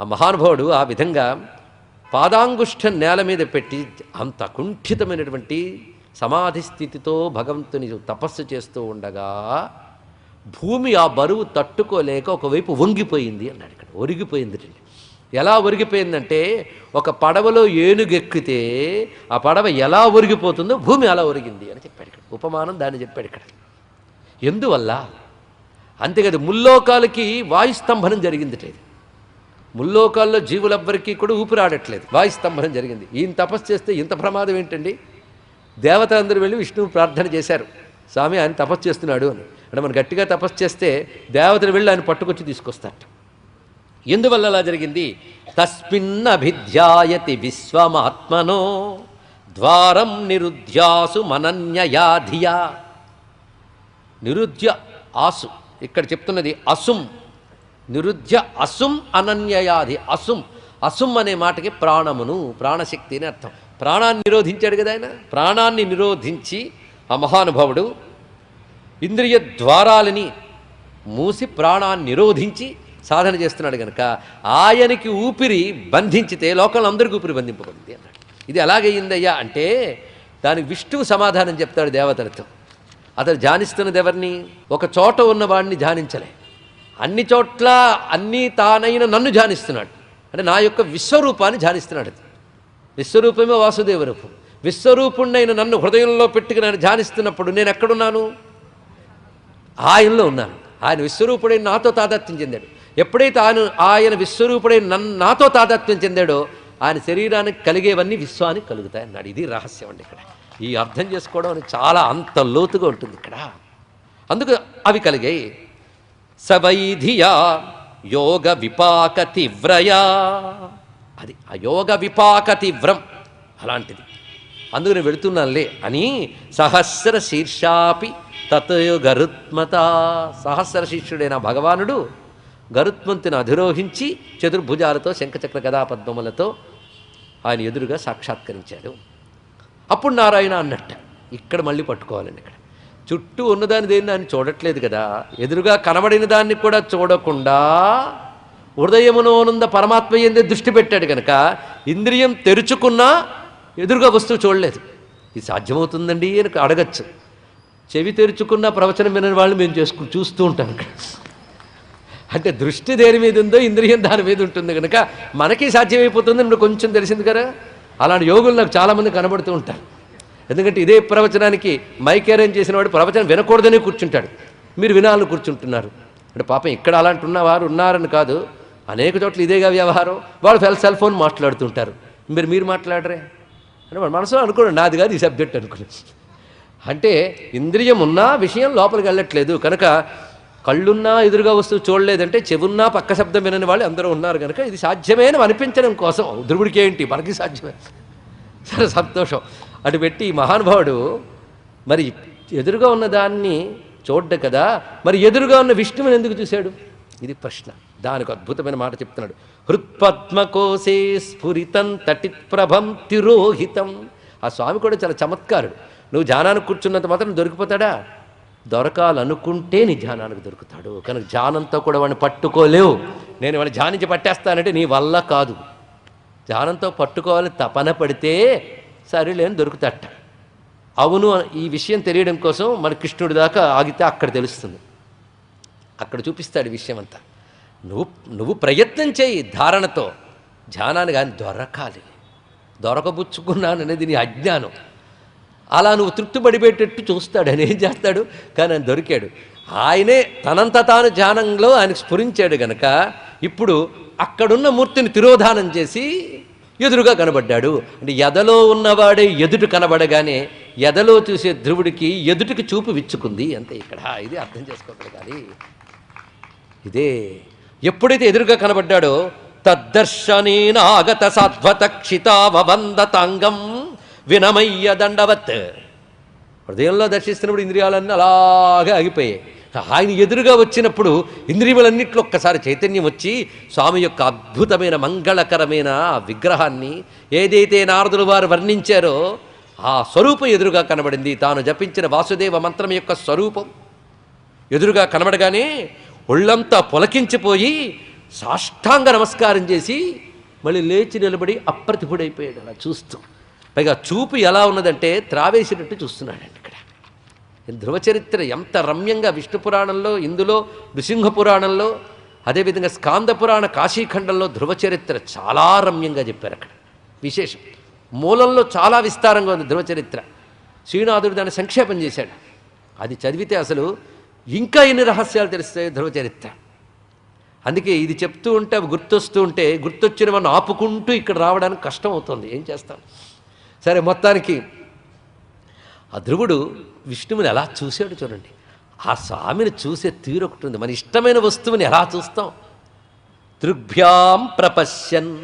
ఆ మహానుభావుడు ఆ విధంగా పాదాంగుష్ఠం నేల మీద పెట్టి అంత కుంఠితమైనటువంటి సమాధి స్థితితో భగవంతుని తపస్సు చేస్తూ ఉండగా భూమి ఆ బరువు తట్టుకోలేక ఒకవైపు వంగిపోయింది అన్నాడు ఇక్కడ. ఒరిగిపోయింది ఎలా ఒరిగిపోయిందంటే ఒక పడవలో ఏనుగెక్కితే ఆ పడవ ఎలా ఒరిగిపోతుందో భూమి అలా ఒరిగింది అని చెప్పాడు ఇక్కడ. ఉపమానం దాన్ని చెప్పాడు ఇక్కడ. ఎందువల్ల? అంతేకాదు ముల్లోకాలకి వాయుస్తంభనం జరిగింది ముల్లోకాల్లో జీవులెవ్వరికీ కూడా ఊపిరాడట్లేదు. వాయుస్తంభనం జరిగింది. ఈయన తపస్సు చేస్తే ఇంత ప్రమాదం ఏంటండి? దేవతలందరూ వెళ్ళి విష్ణువు ప్రార్థన చేశారు. స్వామి ఆయన తపస్సు చేస్తున్నాడు అని. అంటే మనం గట్టిగా తపస్సు చేస్తే దేవతలు వెళ్ళి ఆయన పట్టుకొచ్చి తీసుకొస్తారట. ఎందువల్ల అలా జరిగింది? తస్మిన్న అభిధ్యాయతి విశ్వమాత్మనో ద్వారం నిరుధ్యాసు మనన్యయాధియా. నిరుధ్య ఆసు. ఇక్కడ చెప్తున్నది అసుం. నిరుధ్య అసుం అనన్యయాధి అసుం. అసుం అనే మాటకి ప్రాణమును ప్రాణశక్తి అని అర్థం. ప్రాణాన్ని నిరోధించాడు కదా ఆయన? ప్రాణాన్ని నిరోధించి ఆ మహానుభావుడు ఇంద్రియ ద్వారాలని మూసి ప్రాణాన్ని నిరోధించి సాధన చేస్తున్నాడు కనుక ఆయనకి ఊపిరి బంధించితే లోకంలో అందరికీ ఊపిరి బంధింపబడింది అన్నాడు. ఇది ఎలాగయ్యిందయ్యా అంటే దానికి విష్ణువు సమాధానం చెప్తాడు దేవతలతో. అతడు ధ్యానిస్తున్నది ఎవరిని? ఒక చోట ఉన్నవాడిని ధ్యానించలే. అన్ని చోట్ల అన్నీ తానైన నన్ను ధ్యానిస్తున్నాడు. అంటే నా యొక్క విశ్వరూపాన్ని ధ్యానిస్తున్నాడు అది. విశ్వరూపమే వాసుదేవ రూపం. విశ్వరూపుణ్ణైన నన్ను హృదయంలో పెట్టుకుని నేను ధ్యానిస్తున్నప్పుడు నేను ఎక్కడున్నాను? ఆయనలో ఉన్నాను. ఆయన విశ్వరూపుడైన నాతో తాదాత్మ్యం చెందాడు. ఎప్పుడైతే ఆయన ఆయన విశ్వరూపుడైన నన్ను నాతో తాదాత్మ్యం చెందాడో ఆయన శరీరానికి కలిగేవన్నీ విశ్వానికి కలుగుతాయి అన్నాడు. ఇది రహస్యం అండి ఇక్కడ. ఈ అర్థం చేసుకోవడం అనేది చాలా అంత లోతుగా ఉంటుంది ఇక్కడ. అందుకు అవి కలిగాయి. సవైధియా యోగ విపాక తీవ్రయా. అది ఆ యోగ విపాక తీవ్రం అలాంటిది. అందుకని వెళుతున్నానులే అని సహస్ర శీర్షాపి తత్ గరుత్మత. సహస్ర శిష్యుడైన భగవానుడు గరుత్మంతుని అధిరోహించి చతుర్భుజాలతో శంఖచక్ర కథాపద్మములతో ఆయన ఎదురుగా సాక్షాత్కరించాడు. అప్పుడు నారాయణ అన్నట్ట ఇక్కడ మళ్ళీ పట్టుకోవాలండి ఇక్కడ. చుట్టూ ఉన్నదాని దేన్ని ఆయన చూడట్లేదు కదా. ఎదురుగా కనబడిన దాన్ని కూడా చూడకుండా హృదయమునోనుంద పరమాత్మ ఎందే దృష్టి పెట్టాడు కనుక ఇంద్రియం తెరుచుకున్నా ఎదురుగా వస్తువు చూడలేదు. ఇది సాధ్యమవుతుందండి అని అడగచ్చు. చెవి తెరుచుకున్న ప్రవచనం వినని వాళ్ళు మేము చేసుకు చూస్తూ ఉంటాం ఇక్కడ. అంటే దృష్టి దేని మీద ఉందో ఇంద్రియం దాని మీద ఉంటుంది కనుక మనకి సాధ్యమైపోతుంది నువ్వు కొంచెం తెలిసింది కదా. అలాంటి యోగులు నాకు చాలామంది కనబడుతూ ఉంటారు. ఎందుకంటే ఇదే ప్రవచనానికి మైక్ అరేంజ్ చేసిన వాడు ప్రవచనం వినకూడదని కూర్చుంటాడు. మీరు వినాలని కూర్చుంటున్నారు. అంటే పాపం ఇక్కడ అలాంటి ఉన్నవారు ఉన్నారని కాదు. అనేక చోట్ల ఇదేగా వ్యవహారం. వాళ్ళు ఫెల్ సెల్ ఫోన్ మాట్లాడుతుంటారు. మీరు మీరు మాట్లాడరే? అంటే వాడు మనసులో అనుకోండి నాది కాదు ఈ సబ్జెక్ట్ అనుకుని అంటే ఇంద్రియం ఉన్నా విషయం లోపలికి వెళ్ళట్లేదు. కనుక కళ్ళున్నా ఎదురుగా వస్తువు చూడలేదంటే చెవున్నా పక్క శబ్దం వినని వాళ్ళు అందరూ ఉన్నారు కనుక ఇది సాధ్యమేనని అనిపించడం కోసం. ధ్రువుడికి ఏంటి? మనకి సాధ్యమే. సరే సంతోషం. అటు పెట్టి ఈ మహానుభావుడు మరి ఎదురుగా ఉన్న దాన్ని చూడ్డ కదా మరి ఎదురుగా ఉన్న విష్ణువుని ఎందుకు చూశాడు? ఇది ప్రశ్న. దానికి అద్భుతమైన మాట చెప్తున్నాడు. హృత్పద్మకోశే స్ఫురితం తటిత్ప్రభం తిరోహితం. ఆ స్వామి కూడా చాలా చమత్కారుడు. నువ్వు ధ్యానానికి కూర్చున్నంత మాత్రం దొరికిపోతాడా? దొరకాలనుకుంటే నీ ధ్యానానికి దొరుకుతాడు. కనుక ధ్యానంతో కూడా వాడిని పట్టుకోలేవు. నేను వాడిని ధ్యానించి పట్టేస్తానంటే నీ వల్ల కాదు. ధ్యానంతో పట్టుకోవాలి తపన పడితే సరేలేని దొరుకుతాట. అవును ఈ విషయం తెలియడం కోసం మన కృష్ణుడి దాకా ఆగితే అక్కడ తెలుస్తుంది. అక్కడ చూపిస్తాడు విషయం అంతా నువ్వు నువ్వు ప్రయత్నం చేయి ధారణతో. ధ్యానాన్ని కానీ దొరకాలి. దొరకబుచ్చుకున్నాను అనేది నీ అజ్ఞానం. అలా నువ్వు తృప్తి చూస్తాడు. ఆయన ఏం చేస్తాడు? కానీ ఆయన దొరికాడు. ఆయనే తనంత తాను ధ్యానంలో ఆయన స్ఫురించాడు గనక ఇప్పుడు అక్కడున్న మూర్తిని తిరోధానం చేసి ఎదురుగా కనబడ్డాడు. అంటే ఎదలో ఉన్నవాడే ఎదుటి కనబడగానే ఎదలో చూసే ధ్రువుడికి ఎదుటికి చూపు విచ్చుకుంది అంతే ఇక్కడ. ఇది అర్థం చేసుకోగలగాలి ఇదే ఎప్పుడైతే ఎదురుగా కనబడ్డాడో తద్దర్శనేనాగత సాధ్వత క్షితావబందతాంగం వినమయ్య దండవత్. హృదయంలో దర్శిస్తున్నప్పుడు ఇంద్రియాలన్నీ అలాగే ఆగిపోయాయి. ఆయన ఎదురుగా వచ్చినప్పుడు ఇంద్రియములన్నింటిలో ఒక్కసారి చైతన్యం వచ్చి స్వామి యొక్క అద్భుతమైన మంగళకరమైన ఆ విగ్రహాన్ని ఏదైతే నారదులు వారు వర్ణించారో ఆ స్వరూపం ఎదురుగా కనబడింది. తాను జపించిన వాసుదేవ మంత్రం యొక్క స్వరూపం ఎదురుగా కనబడగానే ఒళ్ళంతా పొలకించిపోయి సాష్టాంగ నమస్కారం చేసి మళ్ళీ లేచి నిలబడి అప్రతిభుడైపోయాడు. అలా చూస్తూ పైగా చూపు ఎలా ఉన్నదంటే త్రావేసినట్టు చూస్తున్నాడండి ఇక్కడ ధ్రువ చరిత్ర ఎంత రమ్యంగా విష్ణు పురాణంలో ఇందులో నృసింహ పురాణంలో అదేవిధంగా స్కాంద పురాణ కాశీఖండంలో ధ్రువ చరిత్ర చాలా రమ్యంగా చెప్పారు అక్కడ. విశేషం. మూలంలో చాలా విస్తారంగా ఉంది ధ్రువ చరిత్ర శ్రీనాథుడు దాన్ని సంక్షేపం చేశాడు. అది చదివితే అసలు ఇంకా ఎన్ని రహస్యాలు తెలుస్తాయి ధ్రువ చరిత్ర అందుకే ఇది చెప్తూ ఉంటే అవి గుర్తొస్తూ ఉంటే గుర్తొచ్చినవన్నీ ఆపుకుంటూ ఇక్కడ రావడానికి కష్టం అవుతుంది. ఏం చేస్తాం? సరే మొత్తానికి ఆ ధ్రువుడు విష్ణువుని ఎలా చూశాడు చూడండి. ఆ స్వామిని చూసే తీరు ఒకటి ఉంది. మన ఇష్టమైన వస్తువుని ఎలా చూస్తాం? దృగ్భ్యాం ప్రపశ్యన్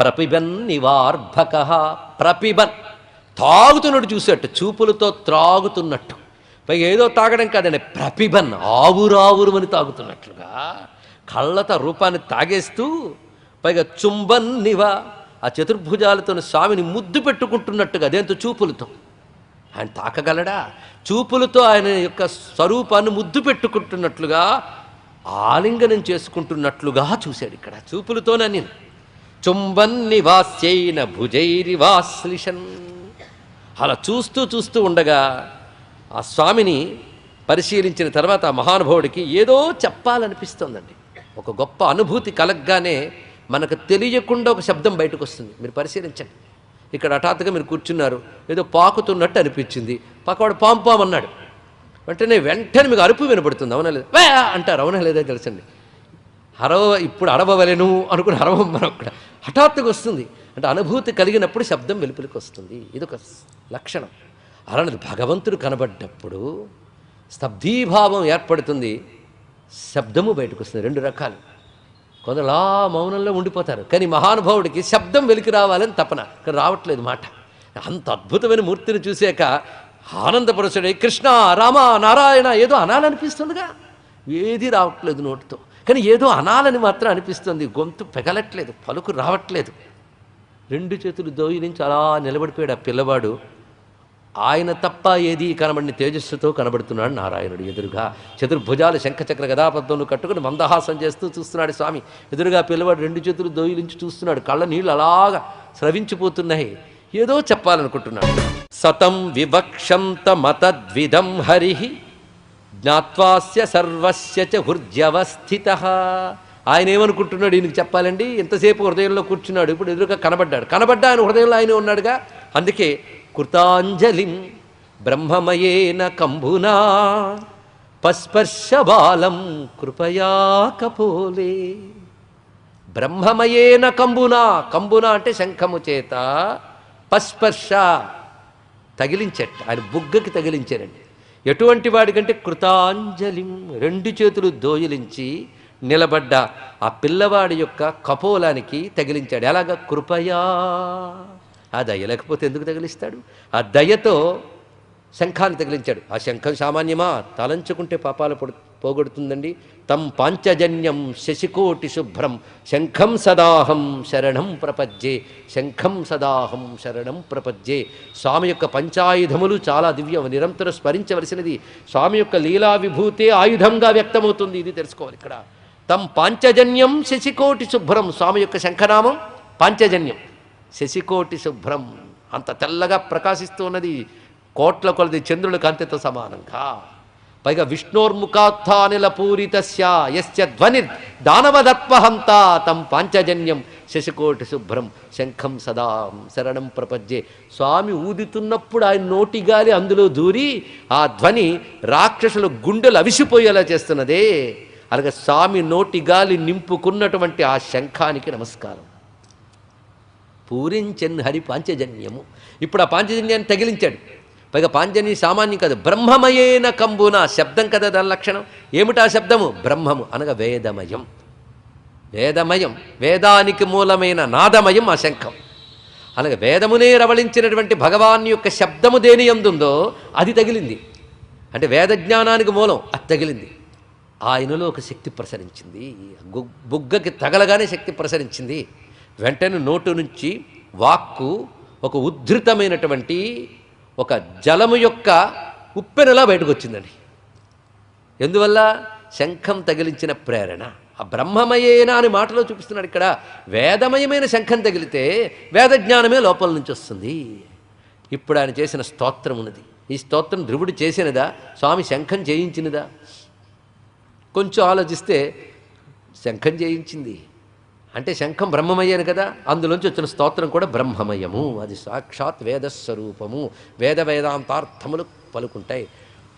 ప్రపిబన్ నివార్భక ప్రపిబన్. తాగుతున్నట్టు చూసేట్టు చూపులతో త్రాగుతున్నట్టు. పైగా ఏదో తాగడం కాదండి ప్రపిబన్ ఆవురావురుమని తాగుతున్నట్లుగా కళ్ళత రూపాన్ని తాగేస్తూ పైగా చుంబన్ నివ ఆ చతుర్భుజాలతో స్వామిని ముద్దు పెట్టుకుంటున్నట్టుగా అదేంతో చూపులతో. ఆయన తాకగలడా? చూపులతో ఆయన యొక్క స్వరూపాన్ని ముద్దు పెట్టుకుంటున్నట్లుగా ఆలింగనం చేసుకుంటున్నట్లుగా చూశాడు ఇక్కడ. చూపులతోనే నేను. చుంబన్ నివాస్యైన భుజైరివాశ్లిషన్ అలా చూస్తూ చూస్తూ ఉండగా ఆ స్వామిని పరిశీలించిన తర్వాత ఆ మహానుభావుడికి ఏదో చెప్పాలనిపిస్తోందండి. ఒక గొప్ప అనుభూతి కలగ్గానే మనకు తెలియకుండా ఒక శబ్దం బయటకు వస్తుంది మీరు పరిశీలించండి. ఇక్కడ హఠాత్తుగా మీరు కూర్చున్నారు. ఏదో పాకుతున్నట్టు అనిపించింది. పక్కవాడు పాం పాం అన్నాడు. వెంటనే వెంటనే మీకు అరుపు వినపడుతుంది. అవునా లేదా? వే! అంటారు. అవునా లేదా తెలుసండి. అరవ ఇప్పుడు అరవవలెను అనుకుని అరవ మనం అక్కడ హఠాత్తుగా వస్తుంది. అంటే అనుభూతి కలిగినప్పుడు శబ్దం వెలుపులకు వస్తుంది. ఇదొక లక్షణం. అలాంటి భగవంతుడు కనబడ్డప్పుడు స్తబ్దీభావం ఏర్పడుతుంది. శబ్దము బయటకు వస్తుంది. రెండు రకాలు. కొందరు అలా మౌనంలో ఉండిపోతారు. కానీ మహానుభావుడికి శబ్దం వెలికి రావాలని తపన. కానీ రావట్లేదు మాట. అంత అద్భుతమైన మూర్తిని చూశాక ఆనందపరుచుడే కృష్ణ రామ నారాయణ ఏదో అనాలనిపిస్తుందిగా. ఏది రావట్లేదు నోటితో. కానీ ఏదో అనాలని మాత్రం అనిపిస్తుంది. గొంతు పెగలట్లేదు పలుకు రావట్లేదు. రెండు చేతులు దోయి నుంచి అలా నిలబడిపోయాడు ఆ పిల్లవాడు. ఆయన తప్ప ఏది కనబడిన తేజస్సుతో కనబడుతున్నాడు నారాయణుడు. ఎదురుగా చతుర్భుజాలు శంఖచక్ర గదాపద్మను కట్టుకుని మందహాసం చేస్తూ చూస్తున్నాడు స్వామి. ఎదురుగా పిల్లవాడు రెండు చేతులు దోయిలించి చూస్తున్నాడు. కళ్ళ నీళ్ళు అలాగా స్రవించిపోతున్నాయి. ఏదో చెప్పాలనుకుంటున్నాడు. సతం వివక్షంత మతద్విధం హరి జ్ఞాత్వాస్య సర్వస్య చ హృద్యవస్థిత ఆయన ఏమనుకుంటున్నాడు ఈయనకి చెప్పాలండి? ఎంతసేపు హృదయంలో కూర్చున్నాడు. ఇప్పుడు ఎదురుగా కనబడ్డాడు. కనబడ్డా ఆయన హృదయంలో ఆయన ఉన్నాడుగా? అందుకే కృతాంజలిం బ్రహ్మమయేన కంభునా పస్పర్శ బాలం కృపయా కపోలే. బ్రహ్మమయేన కంబునా కంబునా అంటే శంఖము చేత. పస్పర్శ తగిలించట. ఆయన బుగ్గకి తగిలించారండి. ఎటువంటి వాడికంటే కృతాంజలి రెండు చేతులు దోయలించి నిలబడ్డ ఆ పిల్లవాడి యొక్క కపోలానికి తగిలించాడు. ఎలాగ? కృపయా. ఆ దయ లేకపోతే ఎందుకు తగిలిస్తాడు? ఆ దయతో శంఖాన్ని తగిలించాడు. ఆ శంఖం సామాన్యమా? తలంచుకుంటే పాపాలు పొడు పోగొడుతుందండి. తం పాంచజన్యం శశికోటి శుభ్రం. శంఖం సదాహం శరణం ప్రపజ్జే శంఖం సదాహం శరణం ప్రపజ్జే స్వామి యొక్క పంచాయుధములు చాలా దివ్యం. నిరంతరం స్మరించవలసినది స్వామి యొక్క లీలా విభూతే ఆయుధంగా వ్యక్తమవుతుంది. ఇది తెలుసుకోవాలి ఇక్కడ. తం పాంచజన్యం శశికోటి శుభ్రం. స్వామి యొక్క శంఖనామం పాంచజన్యం. శశికోటి శుభ్రం. అంత తెల్లగా ప్రకాశిస్తూ ఉన్నది. కోట్ల కొలది చంద్రుల కాంతితో సమానంగా పైగా విష్ణోర్ముఖాత్నిల పూరిత యస్య ధ్వని దానవదర్పహంత తం పాంచజన్యం శశికోటి శుభ్రం శంఖం సదా శరణం ప్రపంచే స్వామి ఊదుతున్నప్పుడు ఆయన నోటి గాలి అందులో దూరి ఆ ధ్వని రాక్షసుల గుండెలు అవిసిపోయేలా చేస్తున్నదే. అలాగే స్వామి నోటి గాలి నింపుకున్నటువంటి ఆ శంఖానికి నమస్కారం. పూరించన్ హరి పాంచజన్యము. ఇప్పుడు ఆ పాంచజన్యాన్ని తగిలించాడు. పైగా పాంజని సామాన్యం కాదు. బ్రహ్మమయేన కంబున శబ్దం కదా దాని లక్షణం. ఏమిటా శబ్దము? బ్రహ్మము అనగా వేదమయం. వేదమయం వేదానికి మూలమైన నాదమయం ఆ శంఖం అలాగే వేదమునే రవళించినటువంటి భగవాన్ యొక్క శబ్దము దేని ఎందుందో అది తగిలింది. అంటే వేద జ్ఞానానికి మూలం అది తగిలింది. ఆయనలో ఒక శక్తి ప్రసరించింది. బుగ్గకి తగలగానే శక్తి ప్రసరించింది. వెంటనే నోటు నుంచి వాక్కు ఒక ఉద్ధృతమైనటువంటి ఒక జలము యొక్క ఉప్పెనలా బయటకు వచ్చిందండి ఎందువల్ల? శంఖం తగిలించిన ప్రేరణ. ఆ బ్రహ్మమయేనా అని మాటలో చూపిస్తున్నాడు ఇక్కడ. వేదమయమైన శంఖం తగిలితే వేద జ్ఞానమే లోపల నుంచి వస్తుంది. ఇప్పుడు ఆయన చేసిన స్తోత్రం ఉన్నది. ఈ స్తోత్రం ధ్రువుడు చేసినదా? స్వామి శంఖం చేయించినదా కొంచెం ఆలోచిస్తే శంఖం చేయించింది అంటే శంఖం బ్రహ్మమయ్యాను కదా అందులోంచి వచ్చిన స్తోత్రం కూడా బ్రహ్మమయము. అది సాక్షాత్ వేదస్వరూపము. వేద వేదాంతార్థములు పలుకుంటాయి.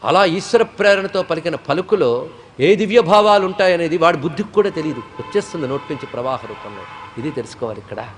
అలా ఈశ్వర ప్రేరణతో పలికిన పలుకులో ఏ దివ్య భావాలు ఉంటాయనేది వాడి బుద్ధికి కూడా తెలియదు వచ్చేస్తుంది నోటి నుంచి ప్రవాహ రూపంలో. ఇది తెలుసుకోవాలి ఇక్కడ.